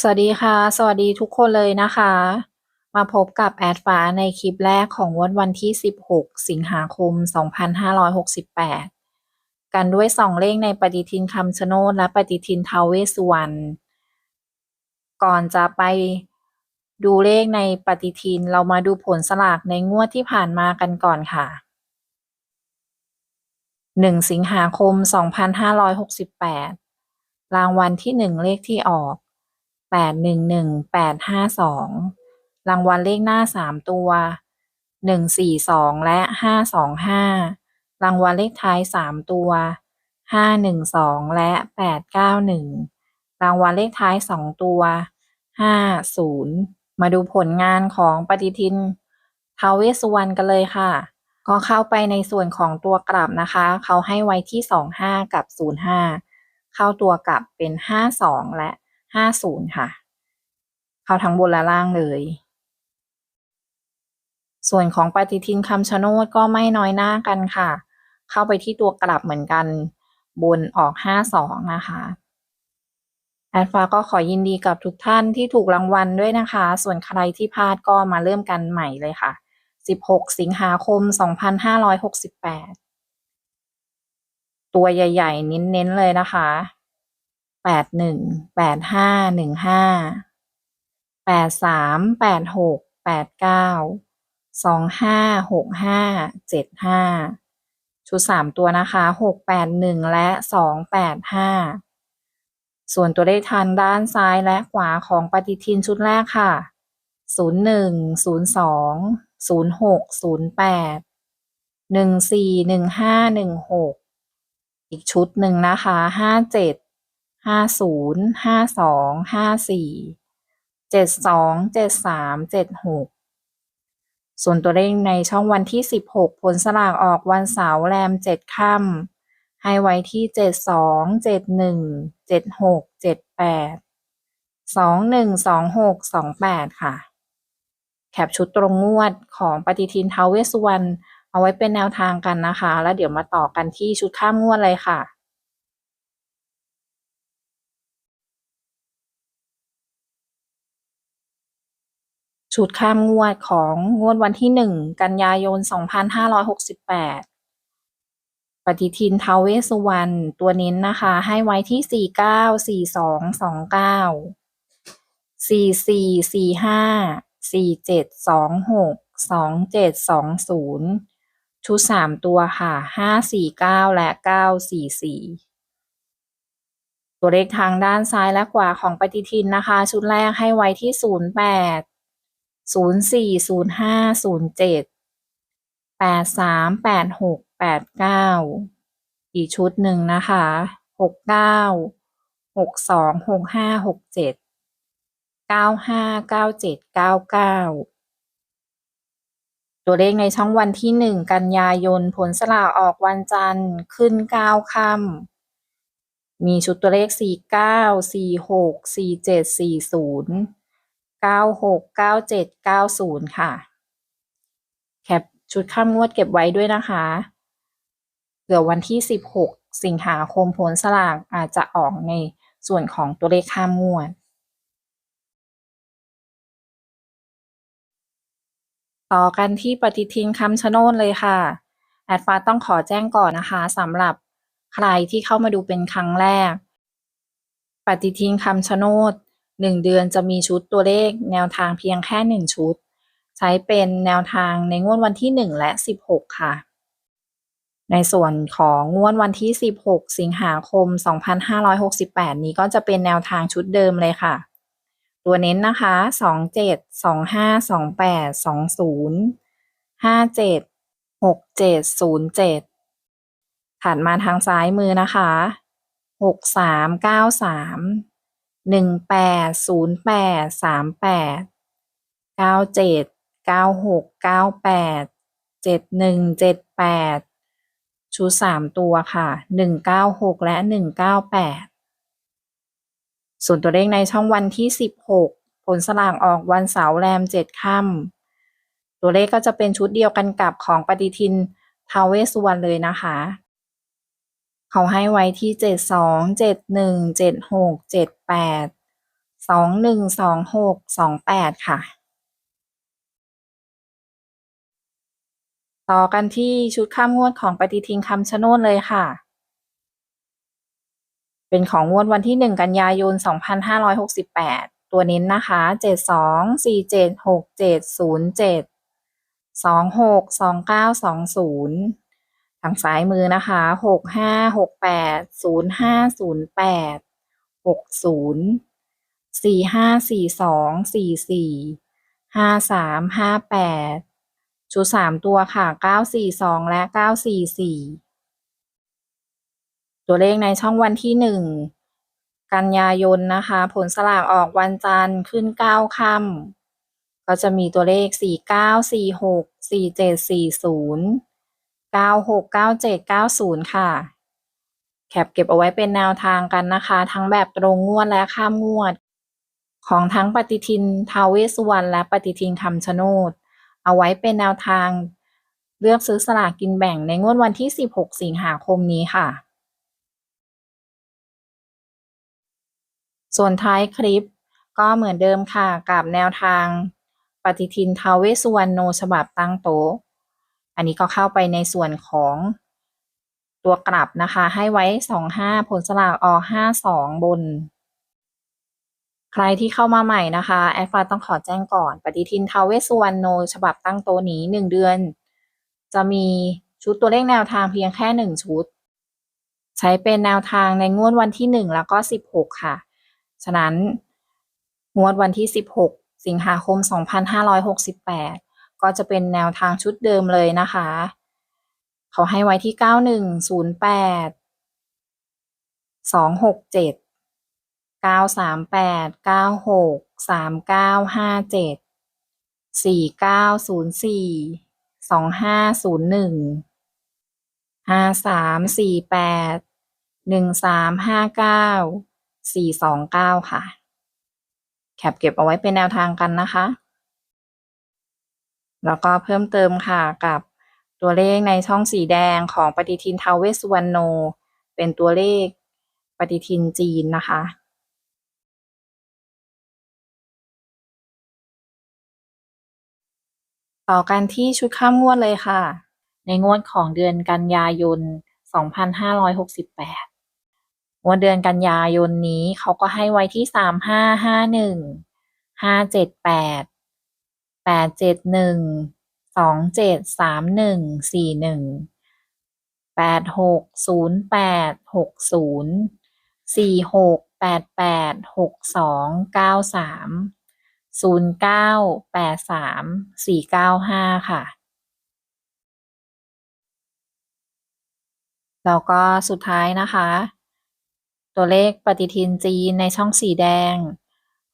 สวัสดีค่ะ สวัสดีทุกคนเลยนะคะ มาพบกับแอดฟ้าในคลิปแรกของงวดวันที่ 16 สิงหาคม 2568 กันด้วย 2 เลขในปฏิทินคำชะโนดและปฏิทินทาวเวสสุวรรณก่อนจะไปดูเลขในปฏิทินเรามาดูผลสลากในงวดที่ผ่านมากันก่อนค่ะ 1 สิงหาคม 2568 รางวัลที่ 1 เลขที่ออก แปดหนึ่งหนึ่งแปดห้าสองรางวัลเลขหน้าสามตัวหนึ่งสี่สองและห้าสองห้ารางวัลเลขท้ายสามตัวห้าหนึ่งสองและแปดเก้าหนึ่งรางวัลเลขท้ายสองตัวห้าศูนย์มาดูผลงานของปฏิทินทาวเวสสุวรรณกันเลยค่ะ ก็เข้าไปในส่วนของตัวกลับนะคะ เขาให้ไว้ที่สองห้ากับศูนย์ห้าเข้าตัวกลับเป็นห้าสองและ ห้าศูนย์ค่ะ เข้าทั้งบนและล่างเลย ส่วนของปฏิทินคำชะโนดก็ไม่น้อยหน้ากันค่ะ เข้าไปที่ตัวกลับเหมือนกันบนออกห้าสองนะคะแอดฟ้าก็ขอยินดีกับทุกท่านที่ถูกรางวัลด้วยนะคะ ส่วนใครที่พลาดก็มาเริ่มกันใหม่เลยค่ะ 16 สิงหาคม 2568 ตัวใหญ่ ๆ เน้น ๆ เลยนะคะ แปดหนึ่งแปดห้าหนึ่งห้าแปดสามแปดหกแปดเก้าสองห้าหกห้าเจ็ดห้าชุดสามตัวนะคะหกแปดหนึ่งและสองแปดห้าส่วนตัวเลขทางด้านซ้ายและขวาของปฏิทินชุดแรกค่ะศูนย์หนึ่งศูนย์สองศูนย์หกศูนย์แปดหนึ่งสี่หนึ่งห้าหนึ่งหกอีกชุดหนึ่งนะคะห้าเจ็ด ห้าศูนย์ห้าสองห้าสี่เจ็ดสองเจ็ดสามเจ็ดหกส่วนตัวเลขในช่องวันที่สิบหกผลสลากออกวันเสาร์แรมเจ็ดค่ำให้ไว้ที่เจ็ดสองเจ็ดหนึ่งเจ็ดหกเจ็ดแปดสองหนึ่งสองหกสองแปดค่ะ แคปชุดตรงงวดของปฏิทินทาวเวสสุวรรณเอาไว้เป็นแนวทางกันนะคะ แล้วเดี๋ยวมาต่อกันที่ชุดข้ามงวดเลยค่ะ ชุดข้ามงวดของงวดวันที่หนึ่งกันยายนสองพันห้าร้อยหกสิบแปดปฏิทินทาวเวสุวรรณตัวเน้นนะคะ ให้ไว้ที่สี่เก้าสี่สองสองเก้าสี่สี่สี่ห้าสี่เจ็ดสองหกสองเจ็ดสองศูนย์ชุดสามตัวค่ะห้าสี่เก้าและเก้าสี่สี่ตัวเลขทางด้านซ้ายและขวาของปฏิทินนะคะ ชุดแรกให้ไว้ที่ศูนย์แปด ศูนย์สี่ศูนย์ห้าศูนย์เจ็ดแปดสามแปดหกแปดเก้าอีกชุดหนึ่งนะคะหกเก้าหกสองหกห้าหกเจ็ดเก้าห้าเก้าเจ็ดเก้าเก้าตัวเลขในช่องวันที่หนึ่งกันยายนผลสลากออกวันจันทร์ขึ้นเก้าค่ำมีชุดตัวเลขสี่เก้าสี่หกสี่เจ็ดสี่ศูนย์ เก้าหกเก้าเจ็ดเก้าศูนย์ค่ะ แคปชุดข้ามงวดเก็บไว้ด้วยนะคะเผื่อวันที่สิบหกสิงหาคมผลสลากอาจจะออกในส่วนของตัวเลขข้ามงวด ต่อกันที่ปฏิทินคำชะโนดเลยค่ะ แอดฟ้าต้องขอแจ้งก่อนนะคะสำหรับใครที่เข้ามาดูเป็นครั้งแรก ปฏิทินคำชะโนด 1 เดือนจะมีชุดตัวเลขแนวทางเพียงแค่ 1 ชุด ใช้เป็นแนวทางในงวดวันที่ 1 และ 16 ค่ะ ในส่วนของงวดวันที่ 16 สิงหาคม 2568 นี้ก็จะเป็นแนวทางชุดเดิมเลยค่ะ ตัวเน้นนะคะ 27 25 28 20 57 6707ถัดมาทางซ้ายมือนะคะ 6393 หนึ่งแปดศูนย์แปดสามแปดเก้าเจ็ดเก้าหกเก้าแปดเจ็ดหนึ่งเจ็ดแปดชุดสามตัวค่ะหนึ่งเก้าหกและหนึ่งเก้าแปดส่วนตัวเลขในช่องวันที่สิบหกผลสลากออกวันเสาร์แรมเจ็ดค่ำตัวเลขก็จะเป็นชุดเดียวกันกับของปฏิทินทาวเวสุวรรณเลยนะคะ เขาให้ไว้ที่ 72 71 76 78 21 26 28 ค่ะ ต่อกันที่ชุดข้ามงวดของปฏิทินคำชะโนดเลยค่ะ เป็นของงวดวันที่ 1 กันยายน 2568 ตัวเน้นนะคะ 72 47 67 07 26 29 20 ทางซ้ายมือนะคะหกห้าหกแปดศูนย์ห้าศูนย์แปดหกศูนย์สี่ห้าสี่สองสี่สี่ห้าสามห้าแปดชุดสามตัวค่ะเก้าสี่สองและเก้าสี่สี่ตัวเลขในช่องวันที่หนึ่งกันยายนนะคะ ผลสลากออกวันจันทร์ขึ้นเก้าค่ำก็จะมีตัวเลขสี่เก้าสี่หกสี่เจ็ดสี่ศูนย์ เก้าหกเก้าเจ็ดเก้าศูนย์ค่ะ แคปเก็บเอาไว้เป็นแนวทางกันนะคะ ทั้งแบบตรงงวดและข้ามงวด ของทั้งปฏิทินทาวเวสสุวรรณและปฏิทินคำชะโนด เอาไว้เป็นแนวทาง เลือกซื้อสลากกินแบ่งในงวดวันที่ 16 สิงหาคมนี้ค่ะ ส่วนท้ายคลิปก็เหมือนเดิมค่ะกับแนวทาง ปฏิทินทาวเวสสุวรรณโนฉบับตั้งโต๊ะ อันนี้ก็เข้าไปในส่วนของตัวกลับนะคะ ให้ไว้ 25 ผลสลากอ52 บน ใครที่เข้ามาใหม่นะคะ แอดฟาต้องขอแจ้งก่อน ปฏิทินทาวเวสวรรณโน ฉบับตั้งโต๊ะนี้ 1 เดือน จะมีชุดตัวเลขแนวทางเพียงแค่ 1 ชุด ใช้เป็นแนวทางในงวดวันที่ 1 แล้วก็ 16 ค่ะ ฉะนั้นงวดวันที่ 16 สิงหาคม 2568 ก็จะเป็นแนวทางชุดเดิมเลยนะคะ เขาให้ไว้ที่ 9108 267 938 96 3957 4904 2501 5348 1359 429 ค่ะ แคปเก็บเอาไว้เป็นแนวทางกันนะคะ แล้วก็เพิ่มเติมค่ะกับตัวเลขในช่องสีแดงของปฏิทินทาวเวสสุวรรณโน เป็นตัวเลขปฏิทินจีนนะคะ ต่อกันที่ชุดข้ามงวดเลยค่ะ ในงวดของเดือนกันยายน 2568งวดเดือนกันยายนนี้เขาก็ให้ไว้ที่ แปดเจ็ดหนึ่งสองเจ็ดสามหนึ่งสี่หนึ่งแปดหกศูนย์แปดหกศูนย์สี่หกแปดแปดหกสองเก้าสามศูนย์เก้าแปดสามสี่เก้าห้าค่ะ แล้วก็สุดท้ายนะคะ ตัวเลขปฏิทินจีนในช่องสีแดง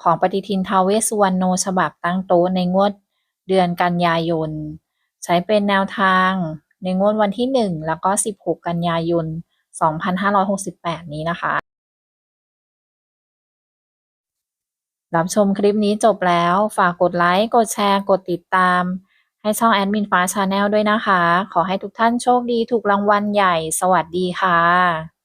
ของปฏิทินทาวเวสสุวรรณโนฉบับตั้งโต๊ะในงวดเดือนกันยายน ใช้เป็นแนวทางในงวดวันที่ 1 แล้วก็ 16 กันยายน 2568 นี้นะคะ รับชมคลิปนี้จบแล้ว ฝากกดไลค์ กดแชร์ กดติดตาม ให้ช่องแอดมินฟ้าชาแนลด้วยนะคะ ขอให้ทุกท่านโชคดีถูกรางวัลใหญ่ สวัสดีค่ะ